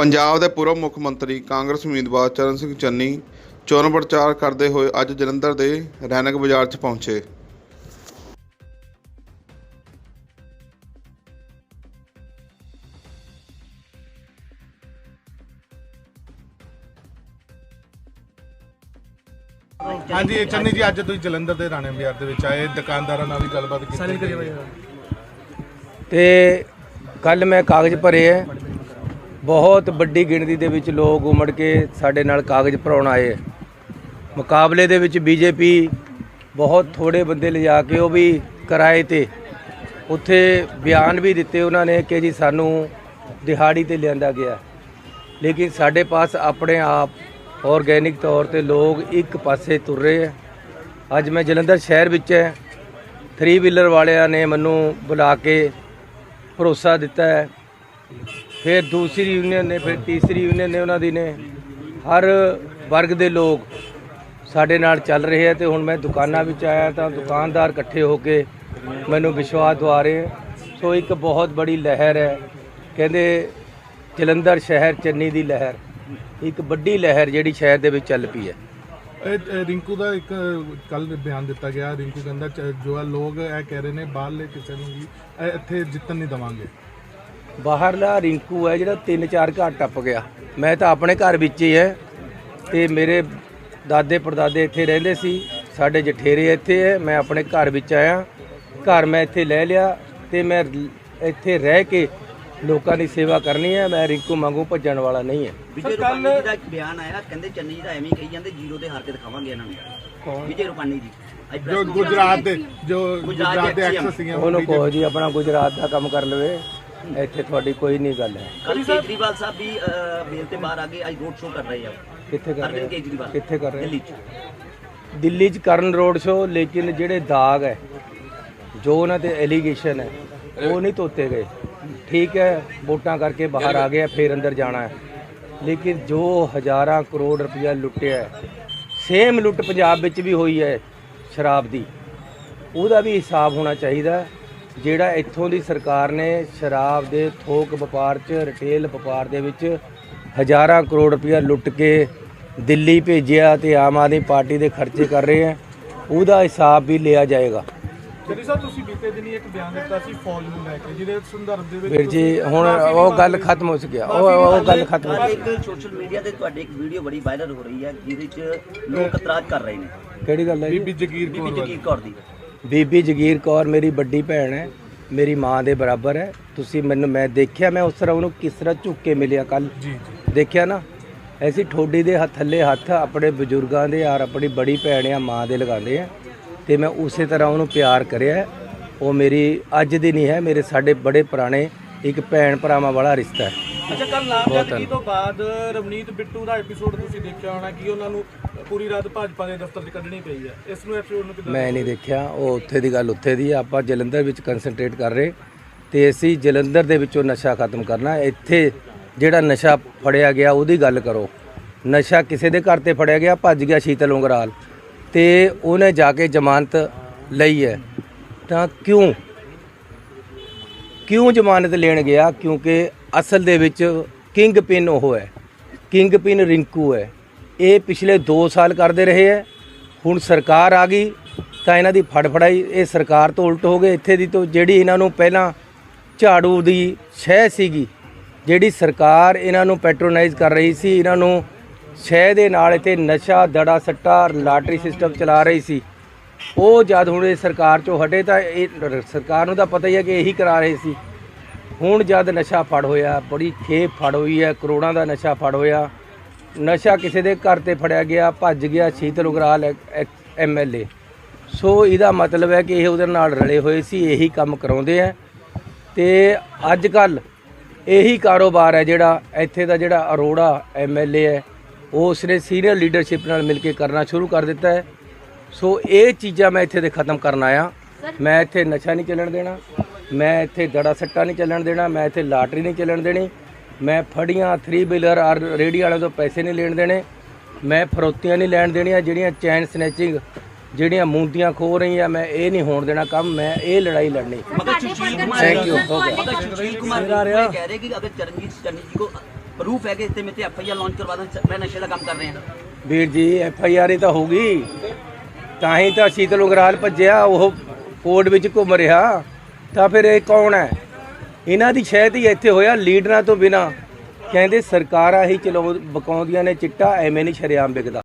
ਪੰਜਾਬ ਦੇ ਪੂਰਵ ਮੁੱਖ ਮੰਤਰੀ ਕਾਂਗਰਸ ਉਮੀਦਵਾਰ ਚਰਨ ਸਿੰਘ ਚੰਨੀ ਚੋਣ ਪ੍ਰਚਾਰ ਕਰਦੇ ਹੋਏ ਅੱਜ ਜਲੰਧਰ ਦੇ ਰੈਨਕ ਬਾਜ਼ਾਰ 'ਚ ਪਹੁੰਚੇ। ਹਾਂਜੀ ਇਹ ਚੰਨੀ ਜੀ ਅੱਜ ਤੁਸੀਂ ਜਲੰਧਰ ਦੇ ਰਾਣੇ ਬਾਜ਼ਾਰ ਦੇ ਵਿੱਚ ਆਏ ਦੁਕਾਨਦਾਰਾਂ ਨਾਲ ਵੀ ਗੱਲਬਾਤ ਕੀਤੀ ਤੇ ਕੱਲ ਮੈਂ ਕਾਗਜ਼ ਭਰੇ ਹੈ ਬਹੁਤ ਵੱਡੀ ਗਿਣਤੀ ਦੇ ਵਿੱਚ ਲੋਕ ਉਮੜ ਕੇ ਸਾਡੇ ਨਾਲ ਕਾਗਜ਼ ਭਰਾਉਣ ਆਏ। ਮੁਕਾਬਲੇ ਦੇ ਵਿੱਚ ਬੀਜੇਪੀ ਬਹੁਤ ਥੋੜੇ ਬੰਦੇ ਲਿਜਾ ਕੇ ਉਹ ਵੀ ਕਿਰਾਏ ਤੇ ਉੱਥੇ ਬਿਆਨ ਵੀ ਦਿੱਤੇ ਉਹਨਾਂ ਨੇ ਕਿ ਜੀ ਸਾਨੂੰ ਦਿਹਾੜੀ ਤੇ ਲਿਆਂਦਾ ਗਿਆ। ਲੇਕਿਨ ਸਾਡੇ ਪਾਸ ਆਪਣੇ ਆਪ ਆਰਗੈਨਿਕ ਤੌਰ ਤੇ ਲੋਕ ਇੱਕ ਪਾਸੇ ਤੁਰ ਰਹੇ ਹੈ ਅੱਜ ਮੈਂ ਜਲੰਧਰ ਸ਼ਹਿਰ ਵਿੱਚ ਹੈ। ਥਰੀ ਵੀਲਰ ਵਾਲਿਆਂ ਨੇ ਮੈਨੂੰ ਬੁਲਾ ਕੇ ਭਰੋਸਾ ਦਿੱਤਾ ਹੈ। ਫਿਰ ਦੂਸਰੀ ਯੂਨੀਅਨ ਨੇ, ਫਿਰ ਤੀਸਰੀ ਯੂਨੀਅਨ ਨੇ ਉਹਨਾਂ ਦੀ ਨੇ। ਹਰ ਵਰਗ ਦੇ ਲੋਕ ਸਾਡੇ ਨਾਲ ਚੱਲ ਰਹੇ ਹੈ ਤੇ ਹੁਣ ਮੈਂ ਦੁਕਾਨਾਂ ਵਿੱਚ ਆਇਆ ਤਾਂ ਦੁਕਾਨਦਾਰ ਇਕੱਠੇ ਹੋ ਕੇ ਮੈਨੂੰ ਵਿਸ਼ਵਾਸ ਦਵਾ ਰਹੇ ਸੋ ਇੱਕ ਬਹੁਤ ਬੜੀ ਲਹਿਰ ਹੈ। ਕਹਿੰਦੇ ਜਲੰਧਰ ਸ਼ਹਿਰ, ਚੰਨੀ ਦੀ ਲਹਿਰ। ਇੱਕ ਵੱਡੀ ਲਹਿਰ ਜਿਹੜੀ ਸ਼ਹਿਰ ਦੇ ਵਿੱਚ ਚੱਲ ਪਈ ਹੈ। ਇਹ ਰਿੰਕੂ ਦਾ ਇੱਕ ਕੱਲ ਬਿਆਨ ਦਿੱਤਾ ਗਿਆ। ਰਿੰਕੂ ਕਹਿੰਦਾ, ਚ- ਜੋ ਆ ਲੋਕ ਇਹ ਕਹਿ ਰਹੇ ਨੇ, ਬਾਹਰਲੇ ਕਿਸੇ ਨੂੰ ਵੀ ਇੱਥੇ ਜਿੱਤਣ ਨਹੀਂ ਦਵਾਂਗੇ। ਬਾਹਰਲਾ ਰਿੰਕੂ ਹੈ ਜਿਹੜਾ ਤਿੰਨ ਚਾਰ ਘਰ ਟੱਪ ਗਿਆ। ਮੈਂ ਤਾਂ ਆਪਣੇ ਘਰ ਵਿੱਚ ਹੀ ਹੈ ਤੇ ਮੇਰੇ ਦਾਦੇ ਪੜਦਾਦੇ ਇੱਥੇ ਰਹਿੰਦੇ ਸੀ ਸਾਡੇ ਜਠੇਰੇ ਇੱਥੇ ਹੈ ਮੈਂ ਆਪਣੇ ਘਰ ਵਿੱਚ ਆਇਆ। ਘਰ ਮੈਂ ਇੱਥੇ ਲੈ ਲਿਆ ਤੇ ਮੈਂ ਇੱਥੇ ਰਹਿ ਕੇ ਲੋਕਾਂ ਦੀ ਸੇਵਾ ਕਰਨੀ ਹੈ ਮੈਂ ਰਿੰਕੂ ਵਾਂਗੂ ਭੱਜਣ ਵਾਲਾ ਨਹੀਂ ਹੈ। ਵਿਜੇ ਰੁਪਾਨੀ ਜੀ ਦਾ ਇੱਕ ਬਿਆਨ ਆਇਆ ਕਹਿੰਦੇ ਚੰਨੀ ਜੀ ਦਾ ਐਵੇਂ ਹੀ ਕਹੀ ਜਾਂਦੇ ਜ਼ੀਰੋ ਤੇ ਹਾਰ ਕੇ ਦਿਖਾਵਾਂਗੇ ਇਹਨਾਂ ਨੂੰ। ਵਿਜੇ ਰੁਪਾਨੀ ਜੀ। ਗੁਜਰਾਤ ਦੇ ਜੋ ਗੁਜਰਾਤ ਦੇ ਐਕਸ ਸੀਗੇ ਉਹ ਉਹਨੂੰ ਕਹੋ ਜੀ ਆਪਣਾ ਗੁਜਰਾਤ ਦਾ ਕੰਮ ਕਰ ਲਵੇ। ਇੱਥੇ ਤੁਹਾਡੀ ਕੋਈ ਨਹੀਂ ਗੱਲ ਹੈ। ਕੱਲ ਕੇਜਰੀਵਾਲ ਸਾਹਿਬ ਵੀ ਬੇਲ ਤੇ ਬਾਹਰ ਆ ਗਏ ਅੱਜ ਰੋਡ ਸ਼ੋਅ ਕਰ ਰਹੇ ਆ। ਕਿੱਥੇ ਕਰ ਰਹੇ ਅਰਵਿੰਦ ਹੋ? ਕੇਜਰੀਵਾਲ। ਕਿੱਥੇ ਕਰ ਰਹੇ ਹੋ? ਦਿੱਲੀ ਚ। ਦਿੱਲੀ 'ਚ ਕਰਨ ਰੋਡ ਸ਼ੋ ਲੇਕਿਨ ਜਿਹੜੇ ਦਾਗ ਹੈ ਜੋ ਉਹਨਾਂ ਤੇ ਐਲੀਗੇਸ਼ਨ ਹੈ ਉਹ ਨਹੀਂ ਧੋਤੇ ਗਏ। ਠੀਕ ਹੈ ਵੋਟਾਂ ਕਰਕੇ ਬਾਹਰ ਆ ਗਏ ਆ, ਫਿਰ ਅੰਦਰ ਜਾਣਾ ਹੈ। ਲੇਕਿਨ ਜੋ ਹਜ਼ਾਰਾਂ ਕਰੋੜ ਰੁਪਇਆ ਲੁੱਟਿਆ ਹੈ ਸੇਮ ਲੁੱਟ ਪੰਜਾਬ ਵਿੱਚ ਵੀ ਹੋਈ ਹੈ ਸ਼ਰਾਬ ਦੀ। ਉਹਦਾ ਵੀ ਹਿਸਾਬ ਹੋਣਾ ਚਾਹੀਦਾ ਜਿਹੜਾ ਇੱਥੋਂ ਦੀ ਸਰਕਾਰ ਨੇ ਸ਼ਰਾਬ ਦੇ ਥੋਕ ਵਪਾਰ 'ਚ ਰਿਟੇਲ ਵਪਾਰ ਦੇ ਵਿੱਚ ਹਜ਼ਾਰਾਂ ਕਰੋੜ ਰੁਪਇਆ ਲੁੱਟ ਕੇ ਦਿੱਲੀ ਭੇਜਿਆ ਤੇ ਆਮ ਆਦਮੀ ਪਾਰਟੀ ਦੇ ਖਰਚੇ ਕਰ ਰਹੇ ਹੈ ਉਹਦਾ ਹਿਸਾਬ ਵੀ ਲਿਆ ਜਾਏਗਾ। ਚੰਨੀ ਸਾਹਿਬ ਤੁਸੀਂ ਬੀਤੇ ਦਿਨੀ ਇੱਕ ਬਿਆਨ ਦਿੱਤਾ ਸੀ ਫੌਜ ਨੂੰ ਲੈ ਕੇ ਜਿਹਦੇ ਸੰਦਰਭ ਦੇ ਵਿੱਚ ਵੀਰ ਜੀ ਹੁਣ ਉਹ ਗੱਲ ਖਤਮ ਹੋ ਚੁੱਕੀ ਆ। ਉਹ ਉਹ ਗੱਲ ਖਤਮ ਹੋ ਚੁੱਕੀ ਇੱਕ ਸੋਸ਼ਲ ਮੀਡੀਆ ਤੇ ਤੁਹਾਡੀ ਇੱਕ ਵੀਡੀਓ ਬੜੀ ਵਾਇਰਲ ਹੋ ਰਹੀ ਹੈ ਜਿਹਦੇ ਚ ਲੋਕ ਇਤਰਾਜ਼ ਕਰ ਰਹੇ ਨੇ। ਕਿਹੜੀ ਗੱਲ ਹੈ ਜੀ? ਬੀਬੀ ਜਗੀਰ ਬੀਬੀ ਕੌਰ ਜਗੀਰ ਕੌਰ ਦੀ। ਬੀਬੀ ਜਗੀਰ ਕੌਰ ਮੇਰੀ ਵੱਡੀ ਭੈਣ ਹੈ ਮੇਰੀ ਮਾਂ ਦੇ ਬਰਾਬਰ ਹੈ। ਤੁਸੀਂ ਮੈਨੂੰ ਮੈਂ ਦੇਖਿਆ ਮੈਂ ਉਸ ਤਰ੍ਹਾਂ ਉਹਨੂੰ ਕਿਸ ਤਰ੍ਹਾਂ ਝੁੱਕ ਕੇ ਮਿਲਿਆ ਕੱਲ ਜੀ ਦੇਖਿਆ ਨਾ? ਐਸੀ ਠੋਡੀ ਦੇ ਹੱਥ ਥੱਲੇ ਹੱਥ ਆਪਣੇ ਬਜ਼ੁਰਗਾਂ ਦੇ ਔਰ ਆਪਣੀ ਬੜੀ ਭੈਣ ਆ ਮਾਂ ਦੇ ਲਗਾਉਂਦੇ ਆ। ਤੇ ਮੈਂ ਉਸੇ ਤਰ੍ਹਾਂ ਉਹਨੂੰ ਪਿਆਰ ਕਰਿਆ। ਉਹ ਮੇਰੀ ਅੱਜ ਦੀ ਨਹੀਂ ਹੈ ਮੇਰੇ ਸਾਡੇ ਬੜੇ ਪੁਰਾਣੇ ਇੱਕ ਭੈਣ ਭਰਾਵਾਂ ਵਾਲਾ ਰਿਸ਼ਤਾ ਹੈ। ਅੱਛਾ ਕੱਲ ਨਾਮਜ਼ਦਗੀ ਤੋਂ ਬਾਅਦ ਰਵਨੀਤ ਬਿੱਟੂ ਦਾ ਐਪੀਸੋਡ ਤੁਸੀਂ ਦੇਖਿਆ ਹੋਣਾ ਕਿ ਉਹਨਾਂ ਨੂੰ ਪੂਰੀ ਰਾਤ ਭਾਜਪਾ ਦੇ ਦਫ਼ਤਰ 'ਚ ਕੱਢਣੀ ਪਈ ਹੈ ਇਸ ਨੂੰ ਐਪੀਸੋਡ ਨੂੰ ਕਿਦਾਂ ਮੈਂ ਨਹੀਂ ਦੇਖਿਆ, ਉਹ ਉੱਥੇ ਦੀ ਗੱਲ ਉੱਥੇ ਦੀ ਹੈ। ਆਪਾਂ ਜਲੰਧਰ ਵਿੱਚ ਕਨਸੈਂਟਰੇਟ ਕਰ ਰਹੇ। ਤੇ ਅਸੀਂ ਜਲੰਧਰ ਦੇ ਵਿੱਚੋਂ ਨਸ਼ਾ ਖਤਮ ਕਰਨਾ। ਇੱਥੇ ਜਿਹੜਾ ਨਸ਼ਾ ਫੜਿਆ ਗਿਆ, ਉਹਦੀ ਗੱਲ ਕਰੋ। ਨਸ਼ਾ ਕਿਸੇ ਦੇ ਘਰ ਤੇ ਫੜਿਆ ਗਿਆ, ਭੱਜ ਗਿਆ ਸ਼ੀਤਲ ਉਂਗਰਾਲ। ਤੇ ਉਹਨੇ ਜਾ ਕੇ ਜ਼ਮਾਨਤ ਲਈ ਹੈ। ਤਾਂ ਕਿਉਂ? ਕਿਉਂ ਜ਼ਮਾਨਤ ਲੈਣ ਗਿਆ? ਕਿਉਂਕਿ ਅਸਲ ਦੇ ਵਿੱਚ ਕਿੰਗ ਪਿਨ ਉਹ ਹੈ। ਕਿੰਗ ਪਿਨ ਰਿੰਕੂ ਹੈ। ਇਹ ਪਿਛਲੇ 2 ਸਾਲ ਕਰਦੇ ਰਹੇ ਹੈ। ਹੁਣ ਸਰਕਾਰ ਆ ਗਈ ਤਾਂ ਇਹਨਾਂ ਦੀ ਫੜਫੜਾਈ ਇਹ ਸਰਕਾਰ ਤੋਂ ਉਲਟ ਹੋ ਗਏ। ਇੱਥੇ ਦੀ ਤੋਂ ਜਿਹੜੀ ਇਹਨਾਂ ਨੂੰ ਪਹਿਲਾਂ ਝਾੜੂ ਦੀ ਸ਼ਹਿ ਸੀਗੀ, ਜਿਹੜੀ ਸਰਕਾਰ ਇਹਨਾਂ ਨੂੰ ਪੈਟਰੋਨਾਈਜ਼ ਕਰ ਰਹੀ ਸੀ, ਇਹਨਾਂ ਨੂੰ ਸ਼ਹਿ ਦੇ ਨਾਲ ਇੱਥੇ ਨਸ਼ਾ, ਦੜਾ ਸੱਟਾ, ਲਾਟਰੀ ਸਿਸਟਮ ਚਲਾ ਰਹੀ ਸੀ। ਉਹ ਜਦ ਹੁਣ ਇਹ ਸਰਕਾਰ ਚੋਂ ਹਟੇ ਤਾਂ ਇਹ ਸਰਕਾਰ ਨੂੰ ਤਾਂ ਪਤਾ ਹੀ ਹੈ ਕਿ ਇਹੀ ਕਰਾ ਰਹੇ ਸੀ। ਹੁਣ ਜਦ ਨਸ਼ਾ ਫੜ ਹੋਇਆ, ਬੜੀ ਖੇਪ ਫੜ ਹੋਈ ਹੈ, ਕਰੋੜਾਂ ਦਾ ਨਸ਼ਾ ਫੜ ਹੋਇਆ ਨਸ਼ਾ ਕਿਸੇ ਦੇ ਘਰ ਤੇ ਫੜਿਆ ਗਿਆ, ਭੱਜ ਗਿਆ ਸ਼ੀਤਲ ਉਗਰਾਲ ਐਮਐਲਏ ਸੋ ਇਹਦਾ ਮਤਲਬ ਹੈ ਕਿ ਇਹ ਉਹਦੇ ਨਾਲ ਰਲੇ ਹੋਏ ਸੀ, ਇਹੀ ਕੰਮ ਕਰਾਉਂਦੇ ਆ ਤੇ ਅੱਜ ਕੱਲ ਇਹੀ ਕਾਰੋਬਾਰ ਹੈ ਜਿਹੜਾ, ਇੱਥੇ ਦਾ ਜਿਹੜਾ ਅਰੋੜਾ ਐਮਐਲਏ ਹੈ ਉਹ ਉਸਨੇ ਸੀਨੀਅਰ ਲੀਡਰਸ਼ਿਪ ਨਾਲ ਮਿਲ ਕੇ ਕਰਨਾ ਸ਼ੁਰੂ ਕਰ ਦਿੱਤਾ ਹੈ ਸੋ ਇਹ ਚੀਜ਼ਾਂ ਮੈਂ ਇੱਥੇ ਦੇ ਖਤਮ ਕਰਨ ਆਇਆ। ਮੈਂ ਇੱਥੇ ਨਸ਼ਾ ਨਹੀਂ ਚੱਲਣ ਦੇਣਾ, ਮੈਂ ਇੱਥੇ ਦੜਾ ਸੱਟਾ ਨਹੀਂ ਚੱਲਣ ਦੇਣਾ, ਮੈਂ ਇੱਥੇ ਲਾਟਰੀ ਨਹੀਂ ਚੱਲਣ ਦੇਣੀ। ਮੈਂ ਫੜੀਆਂ ਥਰੀ ਬਿਲਰ ਆਰ ਰੇੜੀ ਵਾਲਿਆਂ ਤੋਂ ਪੈਸੇ ਨਹੀਂ ਲੈਣ ਦੇਣੇ। ਮੈਂ ਫਰੋਤੀਆਂ ਨਹੀਂ ਲੈਣ ਦੇਣੀਆਂ ਜਿਹੜੀਆਂ ਚੈਨ ਸਨੈਚਿੰਗ ਜਿਹੜੀਆਂ ਮੁੰਦੀਆਂ ਖੋ ਰਹੀਆਂ ਮੈਂ ਇਹ ਨਹੀਂ ਹੋਣ ਦੇਣਾ ਕੰਮ ਮੈਂ ਇਹ ਲੜਾਈ ਲੜਨੀ। ਥੈਂਕ ਯੂ ਹੋ ਗਿਆ। ਵੀਰ ਜੀ ਐਫ ਆਈ ਆਰ ਹੀ ਤਾਂ ਹੋਗੀ ਤਾਂ ਹੀ ਤਾਂ ਸ਼ੀਤਲ ਉਗਰਾਲ ਭੱਜਿਆ ਉਹ ਕੋਰਟ ਵਿੱਚ ਘੁੰਮ ਰਿਹਾ। ਤਾਂ ਫਿਰ ਇਹ ਕੌਣ ਹੈ? ਇਹਨਾਂ ਦੀ ਸ਼ਾਇਦ ਹੀ ਇੱਥੇ ਹੋਇਆ ਲੀਡਰਾਂ ਤੋਂ ਬਿਨਾ। ਕਹਿੰਦੇ ਸਰਕਾਰਾਂ ਹੀ ਚਲਾਉ ਬਕਾਉਂਦੀਆਂ ਨੇ ਚਿੱਟਾ, ਐਵੇਂ ਨਹੀਂ ਸ਼ਰੇਆਮ ਵਿਕਦਾ।